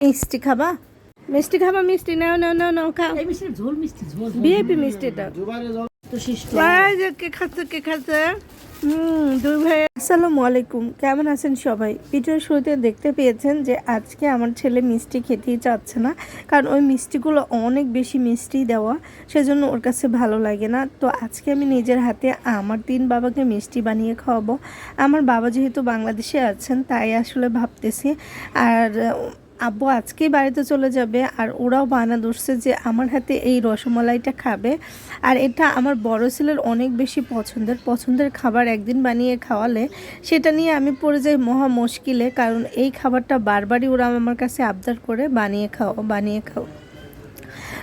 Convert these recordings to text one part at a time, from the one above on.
মিষ্টি খাবা? মিষ্টি খাবা মিষ্টি। নাও নাও নাও নাও খাও। এই মিষ্টি ঝোল মিষ্টি ঝোল বিএপি মিষ্টিটা। তো শিষ্ট। এই যে কে খাচ্ছে কে খাচ্ছে? হুম দুই ভাই। আসসালামু আলাইকুম। কেমন আছেন সবাই? ভিডিওর শুরুতে দেখতে পেয়েছেন যে আজকে আমার ছেলে মিষ্টি খেতেই চাচ্ছে না কারণ ওই মিষ্টিগুলো অনেক বেশি মিষ্টি দেওয়া সেজন্য ওর কাছে ভালো লাগে না। তো আজকে আমি নিজের হাতে আমার তিন বাবাকে মিষ্টি বানিয়ে খাওয়াবো। আমার বাবা যেহেতু বাংলাদেশে আছেন তাই আসলে ভাবতেছি। আর আব্বু আজকেই বাড়িতে চলে যাবে আর ওরাও বানা ধরছে যে আমার হাতে এই রসমলাইটা খাবে। আর এটা আমার বড় ছেলের অনেক বেশি পছন্দের। পছন্দের খাবার একদিন বানিয়ে খাওয়ালে সেটা নিয়ে আমি পড়ে যাই মহা মুশকিলে, কারণ এই খাবারটা বারবারই ওরা আমার কাছে আবদার করে বানিয়ে খাও বানিয়ে খাও।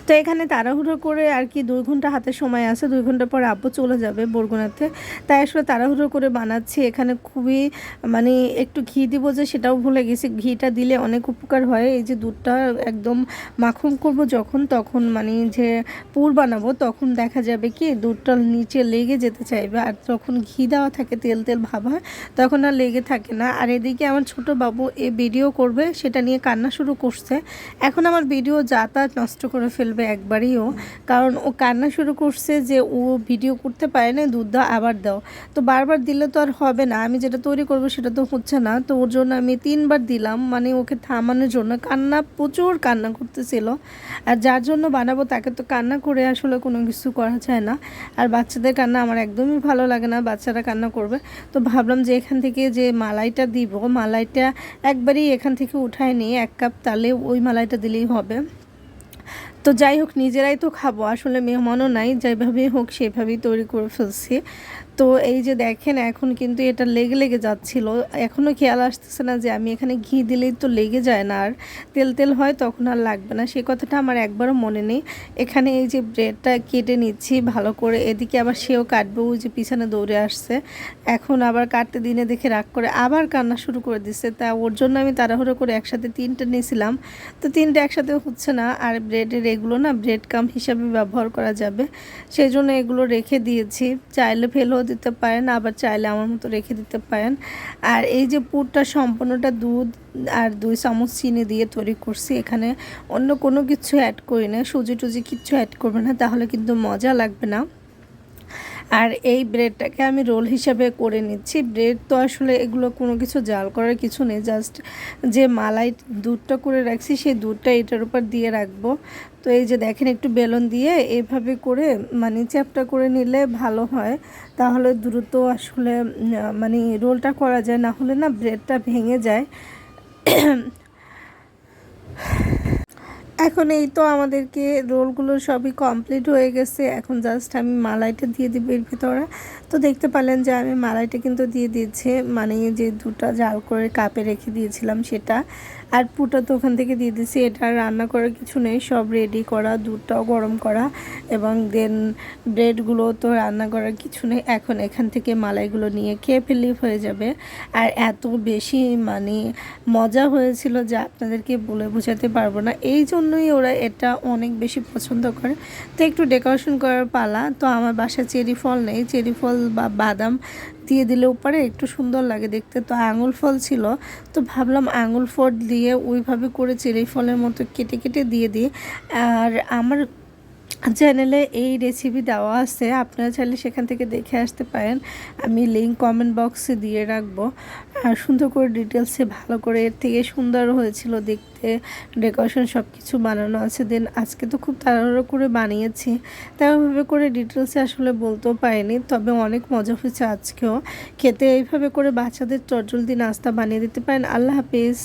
তো এখানে তাড়াহুড়ো করে আর কি দুই ঘণ্টা হাতে সময় আছে। দুই ঘণ্টা পর আব্বু চলে যাবে বরগুনাতে। তাই আসলে তাড়াহুড়ো করে বানাচ্ছি। এখানে খুবই মানে একটু ঘি দিব যে সেটাও ভুলে গেছি। ঘিটা দিলে অনেক উপকার হয়। এই যে দুধটা একদম মাখন করব যখন, তখন মানে যে পুর বানাবো, তখন দেখা যাবে কি দুধটা নিচে লেগে যেতে চাইবে। আর যখন ঘি দেওয়া থাকে, তেল তেল ভাব হয়, তখন আর লেগে থাকে না। আর এদিকে আমার ছোট বাবু এ ভিডিও করবে, সেটা নিয়ে কান্না শুরু করছে। এখন আমার ভিডিও যাতায়াত নষ্ট করে ফেলবে। একবারেও কারণ ও কান্না শুরু করছে যে ও ভিডিও করতে পারে না দুধ দাও, আবার দাও। তো বারবার দিলে তো আর হবে না। আমি যেটা তৈরি করব সেটা তো হচ্ছে না। তো ওর জন্য আমি তিনবার দিলাম। মানে ওকে থামানোর জন্য কান্না, প্রচুর কান্না করতেছিল। আর যার জন্য বানাবো তাকে তো কান্না করে আসলে কোনো কিছু করা যায় না। আর বাচ্চাদের কান্না আমার একদমই ভালো লাগে না। বাচ্চারা কান্না করবে। তো ভাবলাম যে এখান থেকে যে মালাইটা দিব, মালাইটা একবারই এখান থেকে উঠায় নিয়ে এক কাপ তালে ওই মালাইটা দিলেই হবে। তো যাই হোক, নিজেরাই তো খাব। আসলে মেহমানও নাই, যেভাবেই হোক সেভাবেই তৈরি করে ফেলছি। তো এই যে দেখেন, এখন কিন্তু এটা লেগে লেগে যাচ্ছিল। এখনও খেয়াল আসতেছে না যে আমি এখানে ঘি দিলেই তো লেগে যায় না আর তেল তেল হয়, তখন আর লাগবে না। সেই কথাটা আমার একবারও মনে নেই। এখানে এই যে ব্রেডটা কেটে নিচ্ছি ভালো করে। এদিকে আবার সেও কাটবে, ওই যে পিছনে দৌড়ে আসছে। এখন আবার কাটতে দিনে দেখে রাগ করে, আবার কান্না শুরু করে দিচ্ছে। তা ওর জন্য আমি তাড়াহুড়ো করে একসাথে তিনটে নিয়েছিলাম। তো তিনটে একসাথে হচ্ছে না, আর ব্রেডের এগুলো না ব্রেড কাম হিসাবে ব্যবহার করা যাবে। সেই জন্য এগুলো রেখে দিয়েছি। চাইলে ফেলেও দিতে পারেন, আবার চাইলে আমার মতো রেখে দিতে পারেন। আর এই যে পুরটা সম্পূর্ণটা দুধ আর দুই চামচ চিনি দিয়ে তৈরি করছি, এখানে অন্য কোনো কিছু অ্যাড করি না সুজি টুজি কিচ্ছু অ্যাড করবে না, তাহলে কিন্তু মজা লাগবে না। আর এই ব্রেডটাকে আমি রোল হিসাবে করে নিচ্ছি। ব্রেড তো আসলে এগুলো কোনো কিছু জাল করার কিছু নেই, জাস্ট যে মালাই দুধটা করে রাখছি সেই দুধটা এটার উপর দিয়ে রাখব। তো এই যে দেখেন একটু বেলুন দিয়ে এভাবে করে মানে চ্যাপটা করে নিলে ভালো হয়। তাহলে দ্রুত আসলে মানে রোলটা করা যায়, না হলে না ব্রেডটা ভেঙে যায়। এখন এই তো আমাদেরকে রোলগুলো সবই কমপ্লিট হয়ে গেছে। এখন জাস্ট আমি মালাইটা দিয়ে দিব এর ভিতরে। তো দেখতে পেলেন যে আমি মালাইটা কিন্তু দিয়ে দিয়েছি। মানে যে দুটা জাল করে কাপে রেখে দিয়েছিলাম সেটা। আর পুটা তো ওখান থেকে দিয়ে দিয়েছি। এটা রান্না করার কিছু নেই, সব রেডি করা, দুধটাও গরম করা এবং দেন ব্রেডগুলো তো রান্না করার কিছু নেই। এখন এখান থেকে মালাইগুলো নিয়ে খেয়ে ফেললেই হয়ে যাবে। আর এত বেশি মানে মজা হয়েছিল যা আপনাদেরকে বলে বোঝাতে পারব না। এই জন্যই ওরা এটা অনেক বেশি পছন্দ করে। তো একটু ডেকোরেশন করার পালা। তো আমার বাসায় চেরি ফল নেই। চেরি ফল বা বাদাম দিয়ে দিলে উপরে একটু সুন্দর লাগে দেখতে। তো আঙুল ফল ছিল, তো ভাবলাম আঙুল ফল দিয়ে ওইভাবে করে চেরি ফলের মতো কেটে কেটে দিয়ে দিই। আর আমার চ্যানেলে এই রেসিপি দেওয়া আছে, আপনারা চাইলে সেখান থেকে দেখে আসতে পারেন। আমি লিঙ্ক কমেন্ট বক্সে দিয়ে রাখব। আর সুন্দর করে ডিটেলসে ভালো করে, এর থেকে সুন্দর হয়েছিল দেখতে। ডেকোরেশন সব কিছু বানানো আছে। দেন আজকে তো খুব তাড়াহুড়ো করে বানিয়েছি। তাই ওইভাবে করে ডিটেলসে আসলে বলতেও পারিনি। তবে অনেক মজা হয়েছে আজকেও। খেতে এইভাবে করে বাচ্চাদের চটজলদি নাস্তা বানিয়ে দিতে পারেন। আল্লাহ হাফিজ।